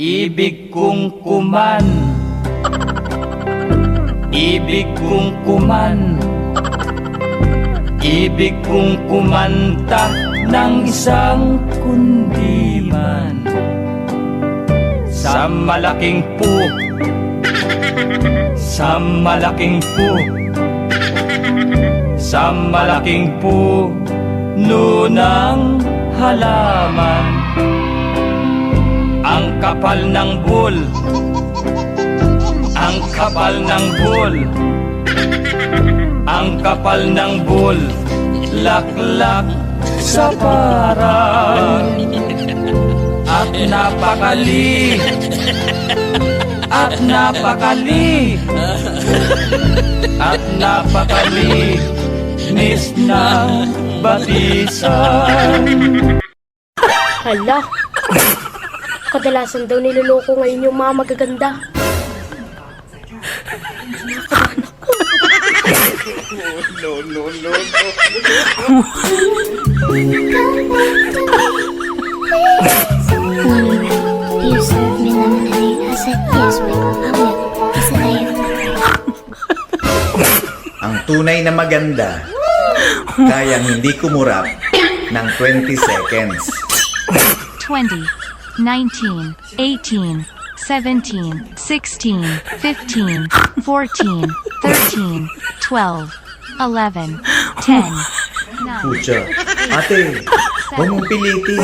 Ibig kong kuman. Ibig kong kuman. Ibig kong kumanta ng isang kundiman. Sa malaking po Sa malaking po Sa malaking po Nunang halaman kapal ng bul Ang kapal ng bul Ang kapal ng bul Laklak sa parang At napakali. At napakali. At napakali. Nis ng batisan. Hala. Kadalasan daw niloloko ngayon yung mga magaganda. You serve me lemonade. I said yes, but I will. I said I am. Ang tunay na maganda, kayang hindi kumurap ng 20 seconds. 20, 19, 18, 17, 16, 15, 14, 13, 12, 11, 10, 9, Pucha, ate, huwag mong pilitin.